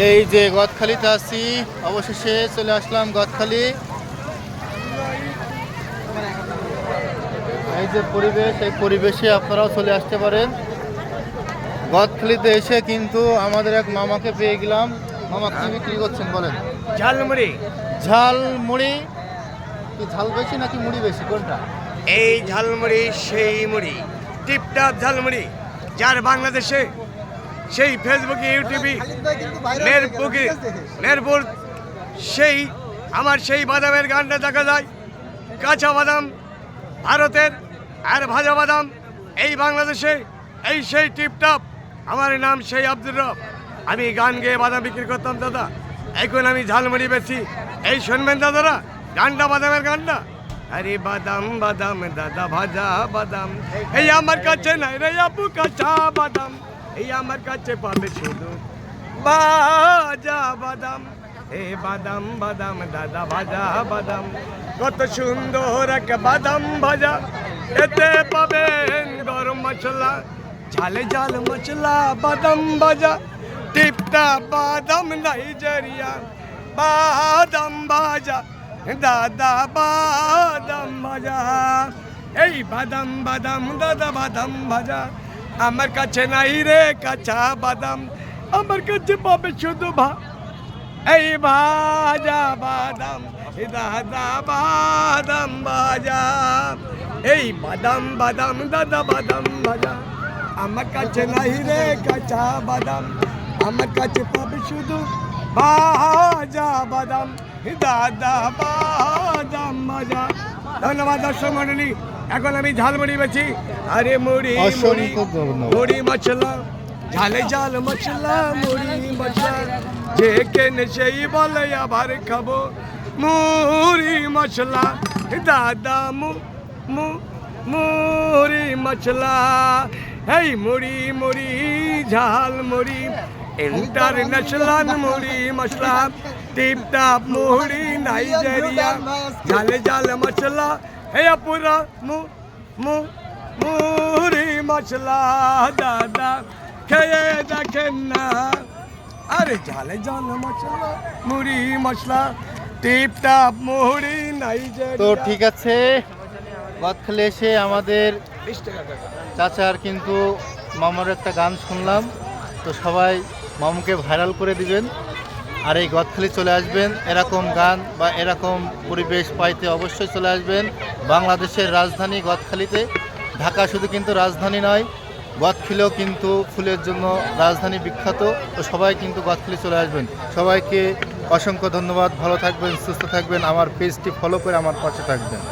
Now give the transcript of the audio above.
এই যে গদখালিতে আছি অবশেষে চলে আসলাম গদখালি। এই যে পরিবেশ এই পরিবেশে আপনারাও চলে আসতে পারেন। গদখালিতে এসে কিন্তু আমাদের এক মামাকে পেয়ে গেলাম। মামা কি বিক্রি করছেন বলেন? ঝালমুড়ি। ঝাল মুড়ি কি ঝাল বেশি নাকি মুড়ি বেশি? কোনটা? এই ঝালমুড়ি সেই মুড়ি। টিপটাপ ঝালমুড়ি যার বাংলাদেশে সেই ফেসবুকে ইউটিউবে মেরপুকে মেরপুর সেই আমার সেই বাদামের গানটা দেখা যায়। কাঁচা বাদাম ভারতের আর ভাজা বাদাম এই বাংলাদেশে এই সেই টিপটাপ। আমার নাম সেই আব্দুর রব। আমি গান গেয়ে বাদাম বিক্রি করতাম দাদা। এখন আমি ঝালমুড়ি বেশি এই শুনবেন দাদারা? গানটা বাদামের গানটা? আরে বাদাম বাদাম দাদা ভাজা বাদাম। এই আমার কাছে নাই রে আপু কাঁচা বাদাম। এই আমার কাছে পাবে শুধু। বাজা বাদাম, এ বাদাম বাদাম দাদা ভাজা বাদাম। কত সুন্দর এক বাদাম ভাজা, এতে পাবেন গরম মশলা, ঝালে ঝাল মশলা, বাদাম ভাজা। টিপটা বাদাম নাইজেরিয়া, বাদাম ভাজা, দাদা বাদাম ভাজা। এই বাদাম বাদাম, দাদা বাদাম ভাজা আমার কাছে নাই রে কাঁচা বাদাম আমার কাছে পাবে শুধু ভা এই ভাজা বাদাম এই দাদা বাদাম ভাজা এই বাদাম বাদাম দাদা বাদাম ভাজা আমার কাছে নাই রে কাঁচা বাদাম আমার কাছে পাবে শুধু ভাজা বাদাম এই দাদা বাদাম ভাজা ধন্যবাদ দর্শক মন্ডলী এখন আমি ঝালমুড়ি বেছি আরে মুড়ি মুড়ি। মুড়ি মশলা। ঝালে ঝাল মশলা মুড়ি মশলা। যে কেনে সেই বলে আবার খাব। মুড়ি মশলা। দাদা মু মু মুড়ি মশলা। এই মুড়ি মুড়ি ঝাল মুড়ি ইন্টারন্যাশনাল মুড়ি মশলা টিপ টাপ মুড়ি নাইজেরিয়া ঝালে ঝাল মশলা হে পুরা মু মু মুড়ি মশলা দাদা খেয়ে দেখেন না আরে ঝালে ঝাল মশলা মুড়ি মশলা টিপ টাপ মুড়ি নাইজেরিয়া তো ঠিক আছে গদখালি এসে আমাদের চাচার কিন্তু মামার একটা গান শুনলাম। তো সবাই মামুকে ভাইরাল করে দিবেন আর এই গদখালি চলে আসবেন। এরকম গান বা এরকম পরিবেশ পাইতে অবশ্যই চলে আসবেন বাংলাদেশের রাজধানী গদখালিতে ঢাকা শুধু কিন্তু রাজধানী নয় গদখিলেও কিন্তু ফুলের জন্য রাজধানী বিখ্যাত তো সবাই কিন্তু গদখালি চলে আসবেন। সবাইকে অসংখ্য ধন্যবাদ, ভালো থাকবেন, সুস্থ থাকবেন, আমার পেজটি ফলো করে আমার পাশে থাকবেন।